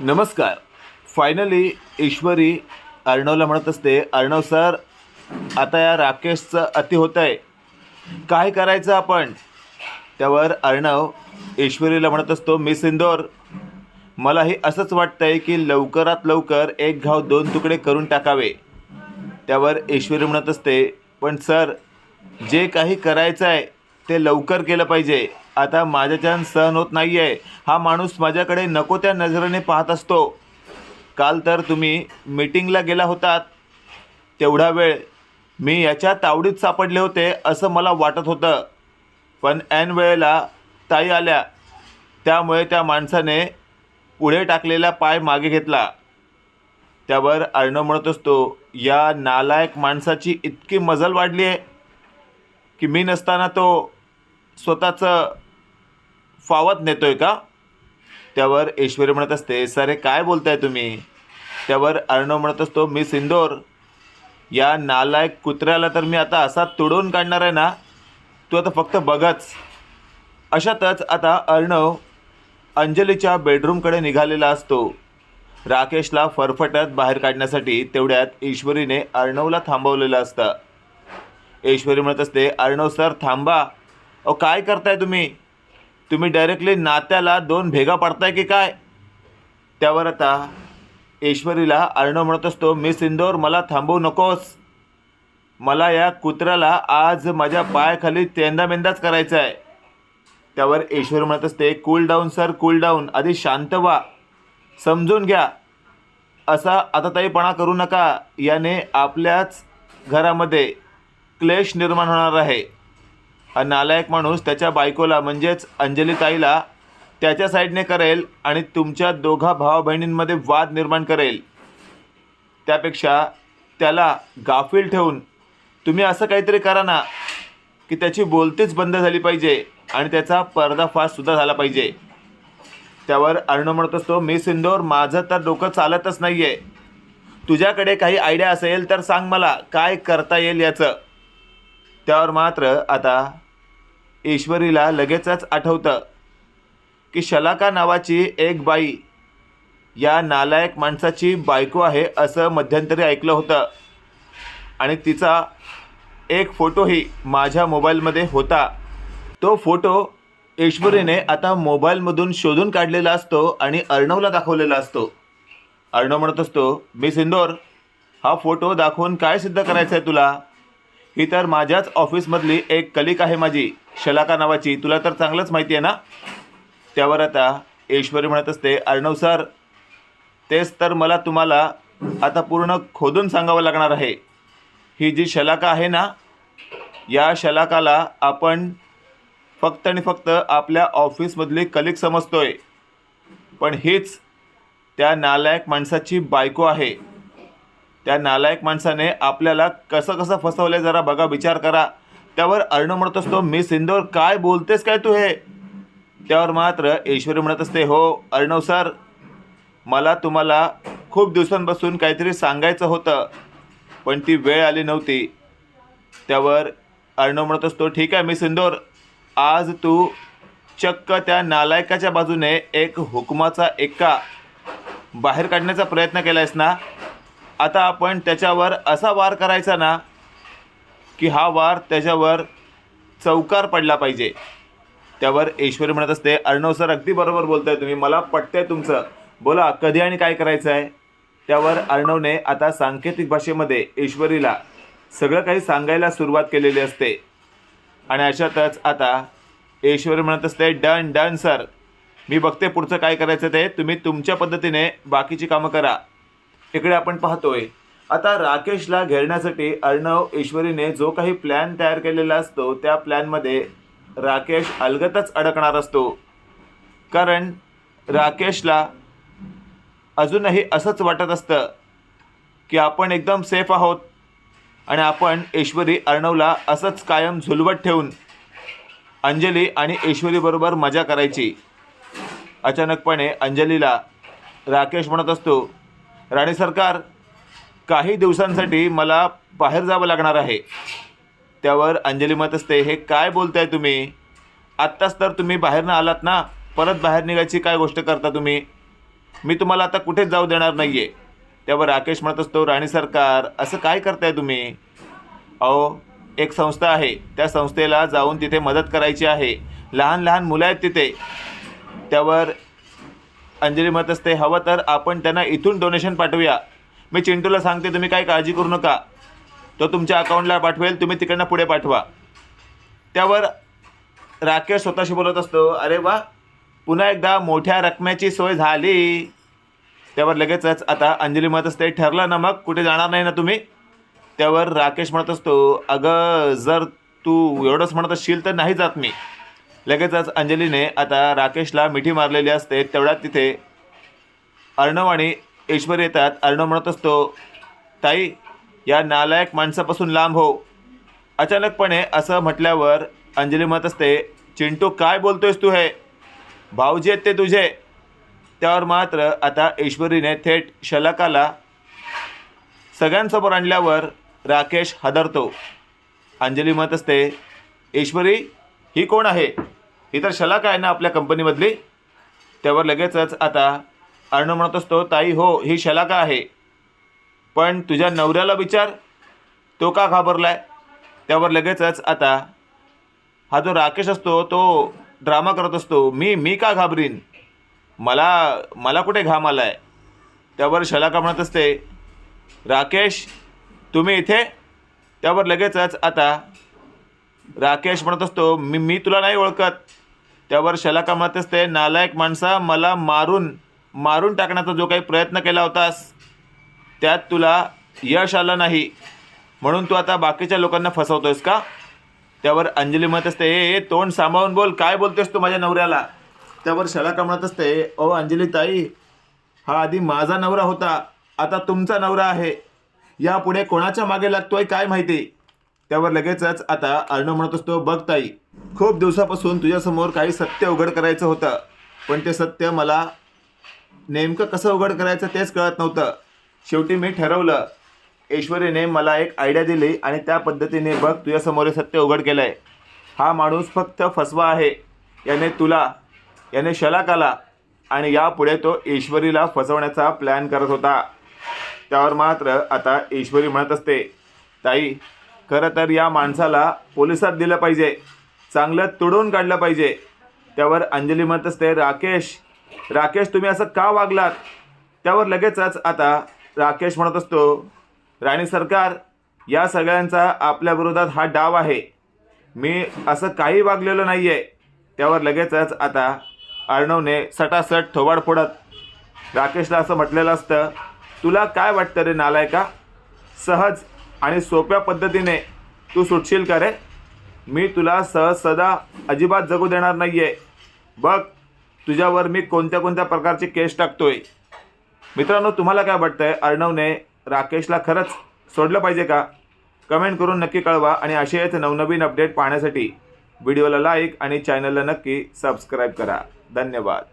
नमस्कार. फायनली ईश्वरी अर्णवला म्हणत असते अर्णव सर आता या राकेशचं अति होतं आहे काय करायचं आपण? त्यावर अर्णव ईश्वरीला म्हणत असतो मिस इंदोर मलाही असंच वाटतं आहे की लवकरात लवकर एक घाव दोन तुकडे करून टाकावे. त्यावर ईश्वरी म्हणत असते पण सर जे काही करायचं आहे ते लवकर केलं पाहिजे. आता माझ्याच्यान सहन होत नाही आहे हा माणूस माझ्याकडे नको त्या नजरेने पाहत असतो. काल तर तुम्ही मीटिंगला गेला होतात. तेवढा वेळ मी याच्या तावडीत सापडले होते असं मला वाटत होतं. पण ऐन वेळेला ताई आल्या. त्यामुळे त्या माणसाने पुढे टाकलेला पाय मागे घेतला. त्यावर अर्णव म्हणत असतो या नालायक माणसाची इतकी मजल वाढली आहे की मी नसताना तो स्वतःचं फावत नेतोय का? त्यावर ऐश्वर्य म्हणत असते सर हे काय बोलताय तुम्ही? त्यावर अर्णव म्हणत असतो मी सिंदोर. या नालायक कुत्र्याला तर मी आता असा तुडवून काढणार आहे ना तू आता फक्त बघच. अशातच आता अर्णव अंजलीच्या बेडरूमकडे निघालेला असतो. राकेशला फरफटत बाहेर काढण्यासाठी तेवढ्यात ईश्वरीने अर्णवला थांबवलेलं असतं. ईश्वरी म्हणत असते अर्णव सर थांबा. अहो काय करताय तुम्ही? तुम्ही डायरेक्टली नात्याला दोन भेगा पाडताय की काय? त्यावर आता ऐश्वरीला अर्णव म्हणत असतो मी इंदोर मला थांबवू नकोस. मला या कुत्र्याला आज माझ्या पायाखाली तेंदामेंदाच करायचा आहे त्यावर ईश्वर म्हणत असते cool down sir cool down आधी शांत व्हा. समजून घ्या. असा आताताईपणा करू नका. याने आपल्याच घरामध्ये क्लेश निर्माण होणार आहे. हा नालायक माणूस त्याच्या बायकोला म्हणजेच अंजलीताईला त्याच्या साईडने करेल आणि तुमच्या दोघा भावा बहिणींमध्ये वाद निर्माण करेल. त्यापेक्षा त्याला गाफील ठेवून तुम्ही असं काहीतरी करा ना की त्याची बोलतीच बंद झाली पाहिजे आणि त्याचा पर्दाफाशसुद्धा झाला पाहिजे. त्यावर अर्णव म्हणत असतो मी सिंदोर माझं तर डोकं चालतच नाही आहे तुझ्याकडे काही आयडिया असेल तर सांग मला काय करता येईल याचं. त्यावर मात्र आता ईश्वरीला लगेचच आठवतं की शलाका नावाची एक बाई या नालायक माणसाची बायको आहे असं मध्यंतरी ऐकलं होतं. आणि तिचा एक फोटोही माझ्या मोबाईलमध्ये होता. तो फोटो ईश्वरीने आता मोबाईलमधून शोधून काढलेला असतो आणि अर्णवला दाखवलेला असतो. अर्णव म्हणत असतो मी सिंदोर हा फोटो दाखवून काय सिद्ध करायचं आहे तुला? ही तर माझ्याच ऑफिसमधली एक कलिक आहे माझी शलाका नावाची. तुला तर चांगलंच माहिती आहे ना? त्यावर आता ईश्वरी म्हणत असते अर्णव सर तेच तर मला तुम्हाला आता पूर्ण खोदून सांगावं लागणार आहे. ही जी शलाका आहे ना या शलाकाला आपण फक्त आणि फक्त आपल्या ऑफिसमधली कलिक समजतोय. पण हीच त्या नालायक माणसाची बायको आहे. त्या नालायक माणसाने आपल्याला कसं कसं फसवलं जरा बघा विचार करा. त्यावर अर्णव म्हणत असतो मी सिंदोर काय बोलतेस काय तू हे? त्यावर मात्र ईश्वरी म्हणत असते हो अर्णव सर मला तुम्हाला खूप दिवसांपासून काहीतरी सांगायचं होतं पण ती वेळ आली नव्हती. त्यावर अर्णव म्हणत असतो ठीक आहे मी सिंदोर. आज तू चक्क त्या नालायकाच्या बाजूने एक हुकमाचा एक्का बाहेर काढण्याचा प्रयत्न केला आहेस ना? आता आपण त्याच्यावर असा वार करायचा ना की हा वार त्याच्यावर चौकार पडला पाहिजे. त्यावर ईश्वरी म्हणत असते अर्णव सर अगदी बरोबर बोलताय तुम्ही. मला पटतंय तुमचं. बोला कधी आणि काय करायचं आहे त्यावर अर्णवने आता सांकेतिक भाषेमध्ये ईश्वरीला सगळं काही सांगायला सुरुवात केलेली असते. आणि अशातच आता ईश्वरी म्हणत असते डन डन सर. मी बघते पुढचं काय करायचं ते. तुम्ही तुमच्या पद्धतीने बाकीची कामं करा. इकडे आपण पाहतोय. आता राकेशला घेरण्यासाठी अर्णव ईश्वरीने जो काही प्लॅन तयार केलेला असतो त्या प्लॅनमध्ये राकेश अलगतच अडकणार असतो. कारण राकेशला अजूनही असंच वाटत असतं की आपण एकदम सेफ आहोत आणि आपण ईश्वरी अर्णवला असंच कायम झुलवत ठेवून अंजली आणि ईश्वरीबरोबर मजा करायची. अचानकपणे अंजलीला राकेश म्हणत असतो राणे सरकार काही दिवसांसाठी मला बाहेर जावं लागणार आहे. त्यावर अंजली मत असते हे काय बोलताय तुम्ही? आत्ताच तर तुम्ही बाहेरनं आलात ना? परत बाहेर निघायची काय गोष्ट करता तुम्ही? मी तुम्हाला आता कुठेच जाऊ देणार नाही आहे त्यावर राकेश म्हणत असतो राणी सरकार असं काय करताय तुम्ही? अहो एक संस्था आहे. त्या संस्थेला जाऊन तिथे मदत करायची आहे. लहान लहान मुलं आहेत तिथे. त्यावर अंजली म्हणत असते हवं तर आपण त्यांना इथून डोनेशन पाठवूया. मी चिंटूला सांगते तुम्ही काही काळजी करू नका. तो तुमच्या अकाउंटला पाठवेल तुम्ही तिकडनं पुढे पाठवा. त्यावर राकेश स्वतःशी बोलत असतो अरे वा पुन्हा एकदा मोठ्या रकमेची सोय झाली. त्यावर लगेचच आता अंजली म्हणत असते ठरलं ना मग कुठे जाणार नाही ना तुम्ही? त्यावर राकेश म्हणत असतो अगं जर तू एवढंच म्हणत असशील तर नाही जात मी. लगेचच अंजलीने आता राकेशला मिठी मारलेली असते तेवढ्यात तिथे अर्णव आणि ईश्वर येतात. अर्णव म्हणत असतो ताई या नालायक माणसापासून लांब हो. अचानकपणे असं म्हटल्यावर अंजली म्हणत असते चिंटू काय बोलतोयस तू हे? भाऊजी आहेत ते तुझे. त्यावर मात्र आता ईश्वरीने थेट शलाकाला सगळ्यांसमोर आणल्यावर राकेश हादरतो. अंजली म्हणत असते ईश्वरी ही कोण आहे? ही तर शलाका आहे ना आपल्या कंपनीमधली. त्यावर लगेचच आता अर्णव म्हणत असतो ताई हो ही शलाका आहे. पण तुझ्या नवऱ्याला विचार. तो का घाबरला आहे त्यावर लगेचच आता हा जो राकेश असतो तो ड्रामा करत असतो मी मी का घाबरीन? मला मला कुठे घाम आला आहे त्यावर शलाका म्हणत असते राकेश तुम्ही इथे? त्यावर लगेचच आता राकेश म्हणत असतो मी मी तुला नाही ओळखत. त्यावर शलाका म्हणत असते नालायक माणसा मला मारून मारून टाकण्याचा जो काही प्रयत्न केला होतास त्यात तुला यश आलं नाही. म्हणून तू आता बाकीच्या लोकांना फसवतोयस का? त्यावर अंजली म्हणत असते ए तोंड सांभाळून बोल काय बोलतोस तू माझ्या नवऱ्याला? त्यावर शलाका म्हणत असते ओ अंजली ताई हा आधी माझा नवरा होता आता तुमचा नवरा आहे. यापुढे कोणाच्या मागे लागतोय काय माहिती? त्यावर लगेचच आता अर्णव म्हणत असतो बघ ताई खूप दिवसापासून तुझ्यासमोर काही सत्य उघड करायचं होतं. पण ते सत्य मला नेमकं कसं उघड करायचं तेच कळत नव्हतं. शेवटी मी ठरवलं ऐश्वरीने मला एक आयडिया दिली आणि त्या पद्धतीने बघ तुझ्यासमोर हे सत्य उघड केलं आहे हा माणूस फक्त फसवा आहे. याने तुला याने शलाकाला आणि यापुढे तो ईश्वरीला फसवण्याचा प्लॅन करत होता. त्यावर मात्र आता ईश्वरी म्हणत असते ताई खरं तर या माणसाला पोलिसात दिलं पाहिजे. चांगलं तुडवून काढलं पाहिजे. त्यावर अंजली म्हणत असते राकेश राकेश तुम्ही असं का वागलात? त्यावर लगेचच आता राकेश म्हणत असतो राणी सरकार या सगळ्यांचा आपल्या विरोधात हा डाव आहे. मी असं काही वागलेलं नाही आहे त्यावर लगेचच आता अर्णवने सटासट थोबाड फोडत राकेशला असं म्हटलेलं असतं तुला काय वाटतं रे नालायका? सहज आणि सोप्या पद्धतीने तू सुटशील का रे? मी तुला सहज सदा अजिबात जगू देणार नाही आहे बघ तुझ्यावर मी कोणत्या कोणत्या प्रकारचे केस टाकतोय. मित्रांनो तुम्हाला काय वाटतं आहे अर्णवने राकेशला खरंच सोडलं पाहिजे का? कमेंट करून नक्की कळवा आणि असेच नवनवीन अपडेट पाहण्यासाठी. व्हिडिओला लाईक आणि चॅनलला नक्की सबस्क्राईब करा. धन्यवाद.